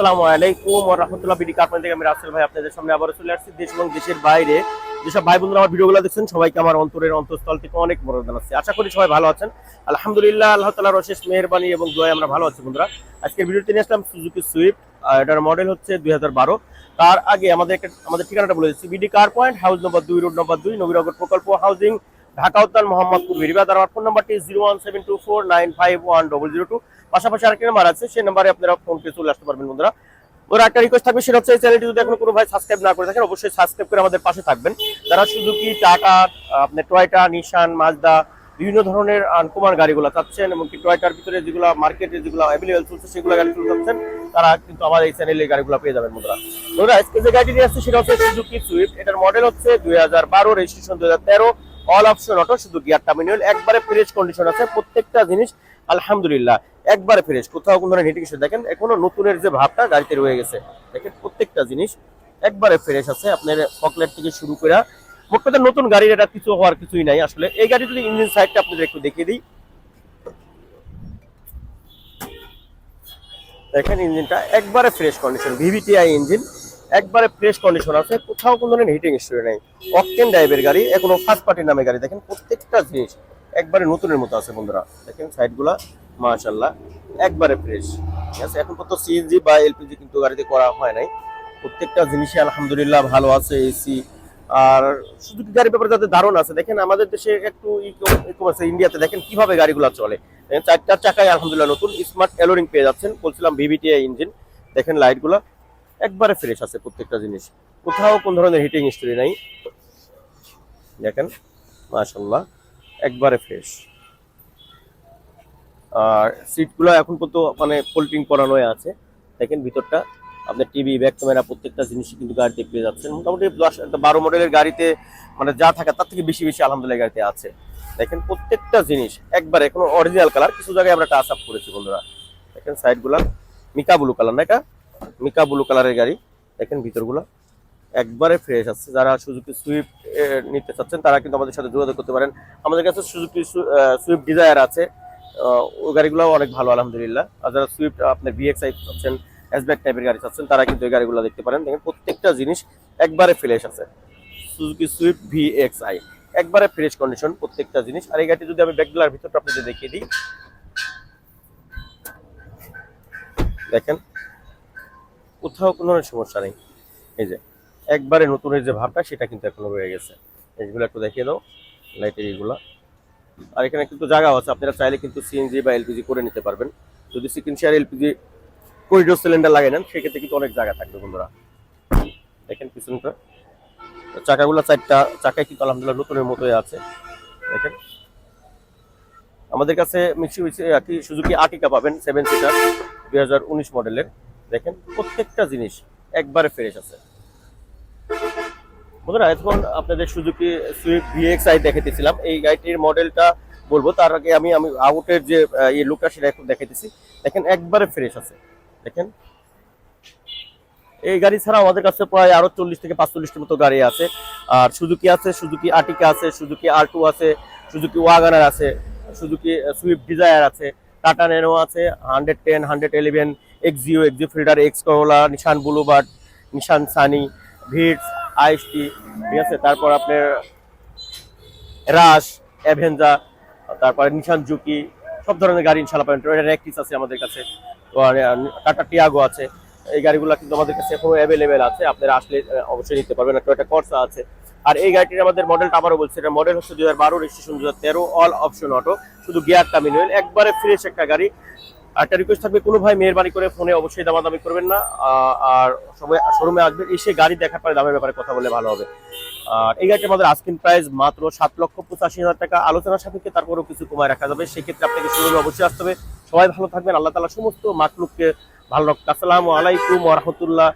আসসালামু আলাইকুম রাহমাতুল্লাহ বিডি কারখানা থেকে আমি রাসেল ভাই, আপনাদের সামনে আবার চলে আসছি দেশ এবং দেশের বাইরে। যেসব ভাই বন্ধুরা আমার ভিডিওগুলো দেখছেন, সবাইকে আমার অন্তরের অন্তঃস্থল থেকে অনেক বড় জানাচ্ছি আশা করি সবাই ভালো আছেন। আলহামদুলিল্লাহ, আল্লাহ তাআলার অশেষ মেহেরবানি এবং দোয়ায় আমরা ভালো আছি বন্ধুরা। আজকের ভিডিওতে নিয়ে আসলাম সুজুকি সুইফট। এটার মডেল হচ্ছে দুই হাজার বারো। তার আগে আমাদের আমাদের ঠিকানাটা বলে দিচ্ছি। BD car point, house number দুই, রোড নম্বর দুই, নবীনগর প্রকল্প হাউজিং, ঢাকা উদ্যান, মোহাম্মদপুর, বিরিবাদ। আমার ফোন নাম্বারটি zero one seven two four nine five one double zero two. পাশাপাশি আরেকটি নাম্বার আছে, সেই নাম্বারে আপনারা ফোন করে চলে আসতে পারবেন বন্ধুরা। ওরা একটা রিকোয়েস্ট থাকবে, সেটা হচ্ছে চ্যানেলটি যদি এখন কোনো ভাই সাবস্ক্রাইব না করে থাকেন, অবশ্যই সাবস্ক্রাইব করে আমাদের পাশে থাকবেন। যারা সুজুকি, টাটা আপনার টয়টা, নিশান, মাজদা, বিভিন্ন ধরনের আনকুমার গাড়িগুলো চাচ্ছেন এবং কি টয়টার ভিতরে যেগুলো মার্কেটে যেগুলো অ্যাভেলেবেল চলছে, সেগুলো গাড়ি চলতে চাচ্ছেন তারা কিন্তু আমার এই চ্যানেলে গাড়িগুলো পেয়ে যাবেন বন্ধুরা। বন্ধুরা, আজকে যে গাড়িটি নিয়ে আসছে, সেটা হচ্ছে সুজুকি সুইফট এটার মডেল হচ্ছে দুই হাজার বারো রেজিস্ট্রেশন দুই হাজার তেরো অল অপশন অটো শুধু গিয়ারটা ম্যানুয়াল একবারে ফ্রেশ কন্ডিশন আছে, প্রত্যেকটা জিনিস আলহামদুলিল্লাহ। একবারে ফ্রেশ কোথাও কোনো ধরনের হিটিং দেখেন, এখনও নতুনের যে ভাবটা গাড়িতে রয়ে গেছে। দেখেন, প্রত্যেকটা জিনিস একবারে ফ্রেশ আছে। আপনার পকলেট থেকে শুরু করে, মোট কথা নতুন গাড়ির এটা কিছু হওয়ার কিছুই নাই। আসলে এই গাড়ি যদি ইঞ্জিন সাইডটা আপনাদের একটু দেখিয়ে দিই। দেখেন ইঞ্জিনটা একবারে ফ্রেশ কন্ডিশন ভিভিটিআই ইঞ্জিন একবারে ফ্রেশ কন্ডিশন আছে। কোথাও কোনো ধরনের হিটিং স্টোরি নেই। অকটেন ড্রাইভের গাড়ি, এখনও ফার্স্ট পার্টির নামে গাড়ি। দেখেন, প্রত্যেকটা জিনিস একবারে নতুনের মতো আছে বন্ধুরা। দেখেন সাইডগুলা মাশাল্লাহ একবারে ফ্রেশ ঠিক আছে, এখন কত সিএনজি বা এলপিজি কিন্তু গাড়িতে করা হয় নাই। প্রত্যেকটা জিনিসই আলহামদুলিল্লাহ ভালো আছে এসি আর সুজুকি গাড়ির ব্যাপারে যাদের ধারণা আছে, দেখেন আমাদের দেশে একটু আছে ইন্ডিয়াতে দেখেন কীভাবে গাড়িগুলো চলে। চারটার চাকায় আলহামদুলিল্লাহ নতুন স্মার্ট এলোরিং পেয়ে যাচ্ছেন। বলছিলাম ভিভিটিআই ইঞ্জিন দেখেন লাইটগুলো একবারে ফ্রেশ আছে প্রত্যেকটা জিনিস। কোথাও কোন ধরনের হিটিং হিস্ট্রি নাই। দেখেন মাশাল্লাহ একবারে ফ্রেশ আর সিটগুলো এখন পর্যন্ত মানে ফোল্ডিং করানো আছে। দেখেন ভিতরটা, আপনার টিভি ব্যাক ক্যামেরা প্রত্যেকটা জিনিসই কিন্তু গাড়িতে পেয়ে যাচ্ছেন। মোটামুটি দশ বারো মডেলের গাড়িতে মানে যা থাকে তার থেকে বেশি বেশি আলহামদুলিল্লাহ গাড়িতে আছে। দেখেন প্রত্যেকটা জিনিস, একবারে কোনো অরিজিনাল কালার কিছু জায়গায় আমরা টাচ আপ করেছি বন্ধুরা। দেখেন সাইডগুলা মিকা ব্লু কালার না এটা মিকা ব্লু কালারের গাড়ি। দেখেন ভিতরগুলো। একবারে ফ্রেশ আছে। যারা সুজুকি সুইফট নিতে চাচ্ছেন, তারা কিন্তু আমাদের সাথে যোগাযোগ করতে পারেন। আমাদের কাছে সুজুকি সুইফট ডিজায়ার আছে। ওই গাড়িগুলো অনেক ভালো, আলহামদুলিল্লাহ। আর যারা সুইফট আপনার বিএক্সআই চাচ্ছেন হ্যাশব্যাক টাইপের গাড়ি চাচ্ছেন, তারা কিন্তু এই গাড়িগুলো দেখতে পারেন। দেখেন, প্রত্যেকটা জিনিস একবারে ফ্রেশ আছে। সুজুকি সুইফট ভিএক্সআই একবারে ফ্রেশ কন্ডিশন প্রত্যেকটা জিনিস। আর এই গাড়িটি যদি আমি ব্যাকগুলার ভিতরটা আপনাদের দেখিয়ে দিই। দেখেন, কোথাও কোনো সমস্যা নেই। এই যে একবারে নতুনের যে ভাবটা, সেটা কিন্তু এখনও রয়ে গেছে। এইগুলো একটু দেখিয়ে দাও লাইটের এইগুলা আর এখানে কিন্তু জায়গা আছে, আপনারা চাইলে কিন্তু সিএনজি বা এলপিজি করে নিতে পারবেন। যদি second share LPG corridor cylinder লাগিয়ে নেন, সেক্ষেত্রে কিন্তু অনেক জায়গা থাকবে বন্ধুরা। দেখেন পিছনটা। চাকাগুলো চারটা, চাকায় কিন্তু আলহামদুলিল্লাহ নতুনের মতোই আছে। দেখেন। আমাদের কাছে মিক্সি কি সুজুকি আটিকা পাবেন সেভেন সিটার দুই হাজার উনিশ মডেলের দেখেন, প্রত্যেকটা জিনিস একবারে ফ্রেশ আছে। বন্ধুরা, এখন আপনাদের সুজুকি সুইফট ভিএক্সআই দেখাইতেছিলাম। এই গাড়িটির মডেলটা বলব, তার আগে আমি আমি আউটের যে এই লুকটা সেটা একটু দেখাইতেছি। দেখেন, একবারে ফ্রেশ আছে। দেখেন। এই গাড়ি ছাড়া আমাদের কাছে প্রায় আরও চল্লিশ থেকে পাঁচচল্লিশটির মতো গাড়ি আছে। আর সুজুকি আছে, সুজুকি আটিকা আছে, সুজুকি আর আছে, সুজুকি ওয়াগানার আছে, সুজুকি সুইফট ডিজায়ার আছে, টাটা ন্যানো আছে, hundred ten, hundred eleven, X G, X Fielder, X Corolla, Nissan Bluebird, Nissan Sunny, Vitz IST ঠিক আছে? তারপর আপনার রাশ, অ্যাভেঞ্জা, তারপরে নিশান জুকি সব ধরনের গাড়ি ইনশাল্লাহ পাবেন। টয়োটা র্যাকটিস আছে আমাদের কাছে। টাটা টিয়াগো আছে। এই গাড়িগুলো কিন্তু আমাদের কাছে এখনও অ্যাভেলেবেল আছে। আপনারা আসলে অবশ্যই নিতে পারবেন। আর টয়োটা কর্সা আছে। আর এই গাড়িটির আমাদের মডেলটা আবারও বলছি। এটা মডেল হচ্ছে দু হাজার বারো রেজিস্ট্রেশন দু তেরো অল অপশন অটো শুধু গিয়ারটা ম্যানুয়াল একবারে ফ্রেশ একটা গাড়ি। একটা রিকোয়েস্ট থাকবে, কোনো ভাই মেহরবানি করে ফোনে অবশ্যই দামাদামি করবেন না আর সবাই শোরুমে আসবেন, এসে গাড়ি দেখার পরে দামের ব্যাপারে কথা বলে ভালো হবে। আর এই গাড়িটা আমাদের আস্কিন প্রাইস মাত্র সাত লক্ষ পঁচাশি হাজার টাকা, আলোচনার সাপেক্ষে তারপরেও কিছু কমায় রাখা যাবে, সেক্ষেত্রে আপনাকে শোরুমে অবশ্যই আসতে হবে। সবাই ভালো থাকবেন, আল্লাহ তালা সমস্ত মাকলুককে ভালো রাখতে আসসালামু আলাইকুম রহমতুল্লাহ।